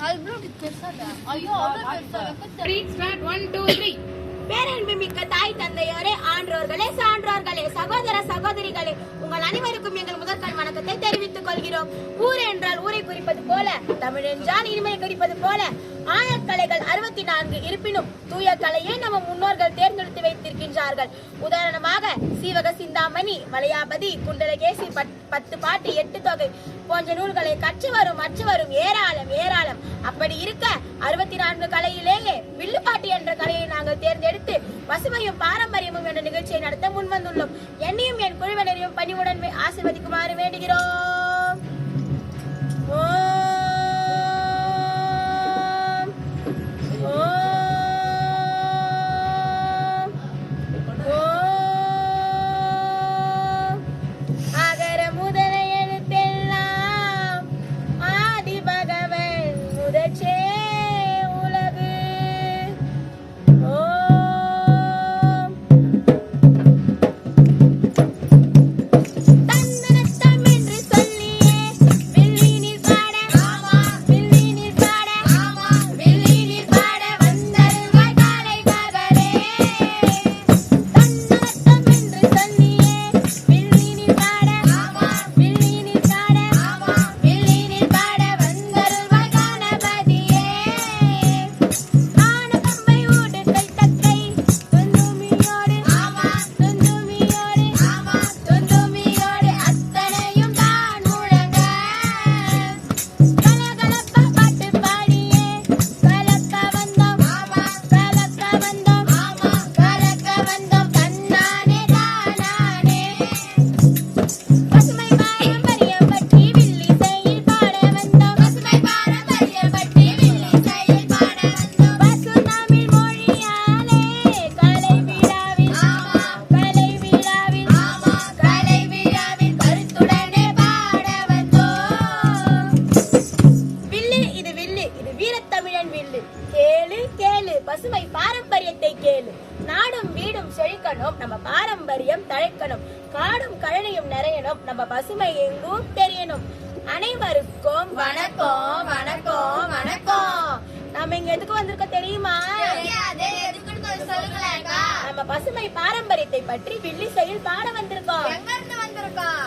I'll blow it. I'll பேரன்புமிக்க தாய் தந்தையோரே ஆன்றோர்களே சான்றோர்களே சகோதர சகோதரிகளே உங்கள் அனைவருக்கும் எங்கள் முதற்கண் வணக்கத்தை தெரிவித்துக் கொள்கிறோம். ஊர் என்றால் ஊரை குறிப்பது போல தமிழ் என்றால் இனிமையை குறிப்பது போல ஆயக்கலைகள் அறுபத்தி நான்கு இருப்பினும் தூய கலையை நம்ம முன்னோர்கள் தேர்ந்தெடுத்து வைத்திருக்கின்றார்கள். உதாரணமாக சீவக சிந்தாமணி வளையாபதி குண்டலகேசி பத்- பத்து பாட்டு எட்டு தொகை போன்ற நூல்களை கற்று வரும் அற்று வரும் ஏராளம் ஏராளம். அப்படி இருக்க அறுபத்தி நான்கு கலையிலேயே வில்லுப்பாட்டு என்ற கலையை நாங்கள் தேர்ந்தெடுத்து பசுமையும் பாரம்பரியமும் என்ற நிகழ்ச்சியை நடத்த முன்வந்துள்ளோம். என்னையும் என் குழுவினரையும் பணிவுடன் ஆசிர்வதிக்குமாறு வேண்டுகிறோம். நம்ம பாரம்பரியம் தழைக்கணும். காடும் கழனியும் நிறையணும். நம்ம பசுமை எங்கும் தெரியணும். அனைவருக்கும் வணக்கம் வணக்கம் வணக்கம். நம்ம இங்க எதுக்கு வந்திருக்கோம் தெரியுமா? நம்ம பசுமை பாரம்பரியத்தை பற்றி வில்லிசையில் பாட வந்திருக்கோம்.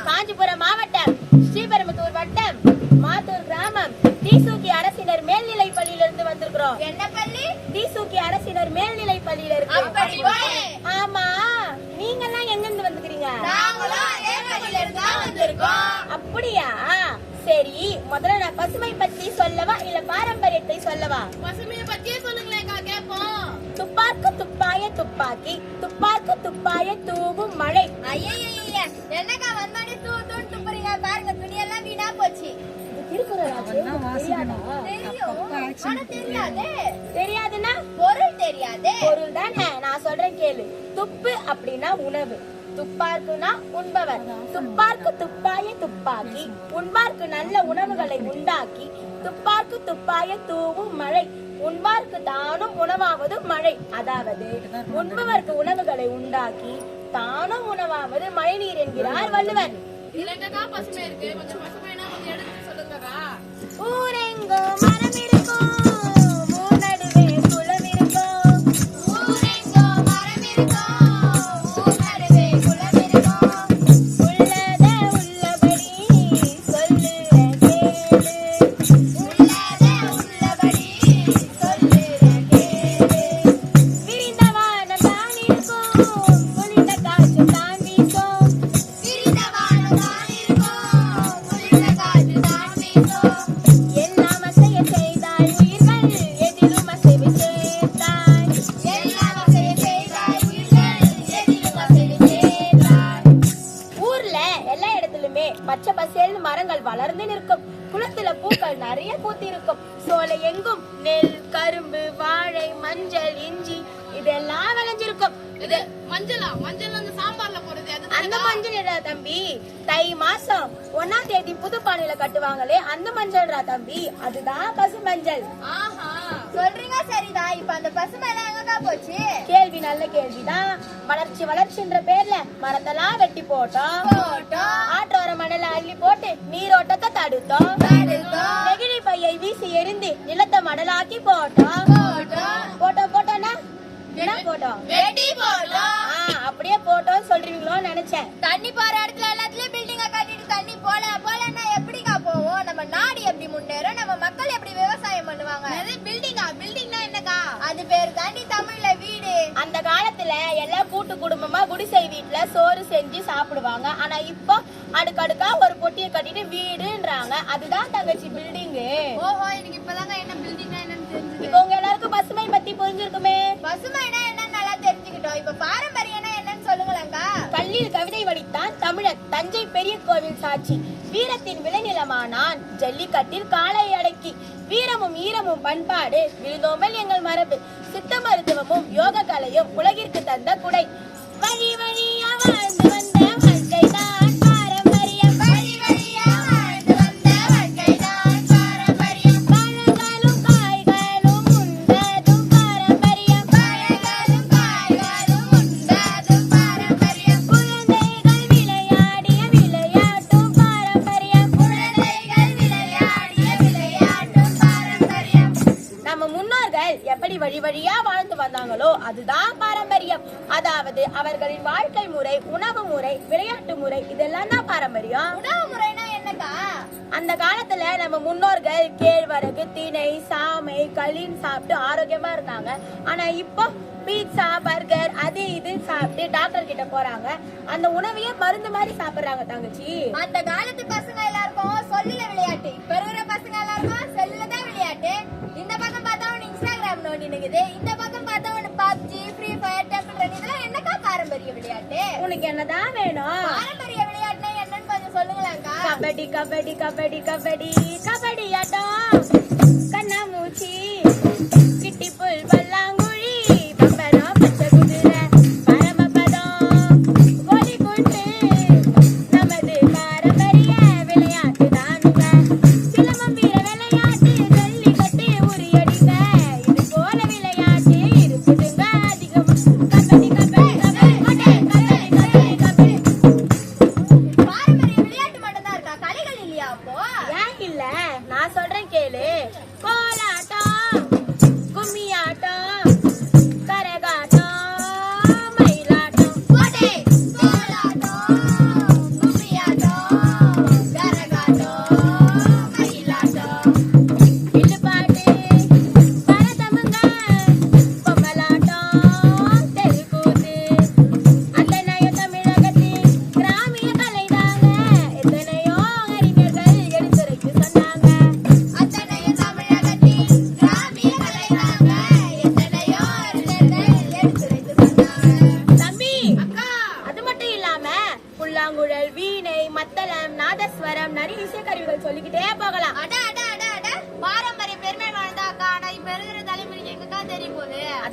காஞ்சிபுரம் மாவட்டம் ஸ்ரீபெரும்புத்தூர் வட்டம் மாத்தூர் கிராமம். தீசூக்கி அரசினர் மேல்நிலை பள்ளியிலிருந்து வந்திருக்கிறோம். என்ன பள்ளி? தீசூக்கி அரசினர் மேல்நிலை பள்ளியில இருக்கு. ஆமா நீங்க எல்லாம் எங்க இருந்து வந்துக்கிறீங்க நாங்களும் அதே பள்ளியில இருந்து தான் வந்திருக்கோம் அப்படியா? சரி. முதல்ல நான் பசுமை பத்தி சொல்லவா இல்ல பாரம்பரியத்தை சொல்லவா? பசுமையை பத்தியே சொல்லுங்களேக்கா கேப்போம். துப்பாக்கு துப்பாய துப்பாக்கி துப்பாக்கு துப்பாய தூவும் மழை. ஐயய்யய்ய என்னக்கா வந்தோடனே தூ தூ துப்புறீங்க? பாருங்க துணியெல்லாம் வீணா போச்சு. தெரியாதுன்னா? பொருள் தெரியாதே. பொருள் தானே நான் சொல்றேன் கேளு. துப்பு அப்படின்னா உணவு. துப்பார்க்குனா உண்பவர். துப்பார்க்கு துப்பாய துப்பாக்கி உண்பார்க்கு நல்ல உணவுகளை உண்டாக்கி துப்பார்க்கு துப்பாய தூவும் மழை உண்பார்க்கு தானும் உணவாவது மழை. அதாவது உண்பவர்க்கு உணவுகளை உண்டாக்கி தானும் உணவாவது மழை நீர் என்கிறார் வள்ளுவர். இதுல மரங்கள் வளர்ந்து நிற்கும். குளத்துல பூக்கள் நிறைய பூத்தி இருக்கும் சோலை எங்கும்? நெல் கரும்பு வாழை மஞ்சள் இஞ்சி இதெல்லாம் விளைஞ்சிருக்கும். இது மஞ்சளா? மஞ்சள் அந்த சாம்பார்ல போடுறது. அந்த மஞ்சள் இல்லடா தம்பி. தை மாசம் ஒன்னாம் தேதி புது பானையில கட்டுவாங்களே அந்த மஞ்சள்டா தம்பி. அதுதான் பசு மஞ்சள். ஆஹா. சொல்றீங்க சரிதான் இப்ப அந்த பசுமை எல்லாம் எங்கக்கா போச்சு. கேள்வி நல்ல கேள்விதான். வளர்ச்சி வளர்ச்சின்ற பேர்ல மரத்தெல்லாம் வெட்டி போட்டோம். ஆற்றோர மணல அள்ளி போட்டு நீரோட்டத்தை தடுத்தோம். நெகிழி பையை வீசி எரிந்து நிலத்தை மடலாக்கி போட்டோம். போட்டோம். போட்டோம் போட்டோம்னா என்ன போட்டோம்? வெட்டி போட்டோம். அப்படியே போட்டோம் சொல்றீங்களோன்னு நினைச்சேன். தண்ணி போற இடத்துல எல்லாத்துலயும் பில்டிங்க கட்டிட்டு தண்ணி போல போவோம் நம்ம நாடு எப்படி முன்னேறும் நம்ம மக்கள் எப்படி விவசாயம் பண்ணுவாங்க? பில்டிங்கா பில்டிங்னா என்னக்கா? அது பேரு தாண்டி தமிழ்ல வீடு. அந்த காலத்துல எல்லாம் கூட்டு குடும்பமா குடிசை வீட்டுல சோறு செஞ்சு சாப்பிடுவாங்க. ஆனா இப்போ அடுக்கடுக்கா ஒரு பொட்டியை கட்டிட்டு வீடுன்றாங்க. அதுதான் தங்கச்சி பில்டிங்கு ஓஹோ எனக்கு இப்பதாங்க என்ன பில்டிங்னா என்னன்னு தெரிஞ்சது. இப்போ உங்க எல்லாருக்கும் பசுமை பத்தி புரிஞ்சிருக்குமே? பசுமைனா என்னன்னு நல்லா தெரிஞ்சுக்கிட்டோம். இப்ப பாரம்பரியம்னா என்னன்னு சொல்லுங்களேங்கா கல்லில் கவிதை வடித்தான் தமிழர் தஞ்சை பெரிய கோவில் சாட்சி. வீரத்தின் விளைநிலமானான் ஜல்லிக்கட்டில் காலை அடக்கி. வீரமும் ஈரமும் பண்பாடு விழுந்தோமல் எங்கள் மரபு. சித்த மருத்துவமும் யோக கலையும் உலகிற்கு தந்த குடை. வழி வழியா வாழ்ந்து அதுதான் பாரம்பரியம். அதாவது அவர்களின் வாழ்க்கை முறை உணவு முறை விளையாட்டு முறை இதெல்லாம் தான் பாரம்பரியம். உணவு முறைனா என்னக்கா? அந்த காலத்துல நம்ம முன்னோர்கள் கேழ்வரகு திணை சாமை களின்னு சாப்பிட்டு ஆரோக்கியமா இருந்தாங்க. ஆனா இப்போ பீட்சா பர்கர் அது இது சாப்பிட்டு டாக்டர் கிட்ட போறாங்க. அந்த உணவையே மருந்து மாதிரி சாப்பிடுறாங்க தங்கச்சி. அந்த காலத்து பசங்க எல்லாருக்கும் சொல்லுல விளையாட்டு. இப்ப இருக்கிற பசங்க எல்லாருக்கும் செல்லுல தான் விளையாட்டு. இந்த பக்கம் பார்த்தா ஒன்று இன்ஸ்டாகிராம் நோண்டி நிக்குது. இந்த உனக்கு என்னதான் வேணும்? பாரம்பரிய விளையாட்டுனா என்னன்னு கொஞ்சம் சொல்லுங்களேன்க்கா. கபடி கபடி கபடி கபடி கபடி ஆட்டம்.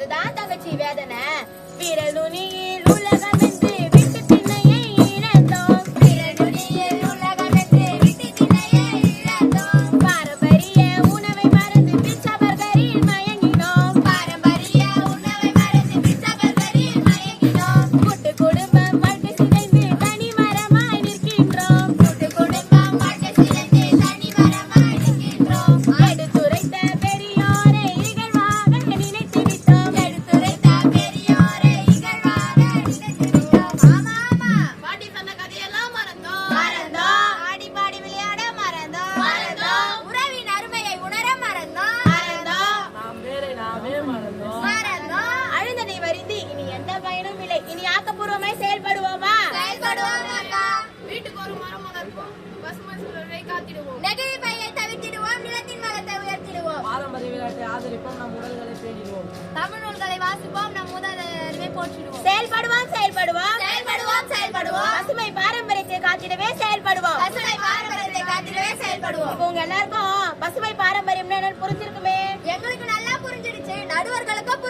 இதுதான் தங்கச்சி வேதனை. வீரல் ஆதரிப்போம் நம் உடல்களை பேணிடுவோம் தமிழ் நூல்களை வாசிப்போம் நம் முதலியை போற்றிடுவோம். செயல்படுவோம் செயல்படுவோம். செயல்படுவோம் செயல்படுவோம். பசுமை பாரம்பரியத்தை காத்திடவே செயல்படுவோம். பசுமை பாரம்பரியத்தை காத்திடவே செயல்படுவோம். இப்போ உங்க எல்லாருக்கும் பசுமை பாரம்பரியம்னு என்னன்னு புரிஞ்சிருக்குமே? எங்களுக்கு நல்லா புரிஞ்சிடுச்சு. நடுவர்களுக்கும்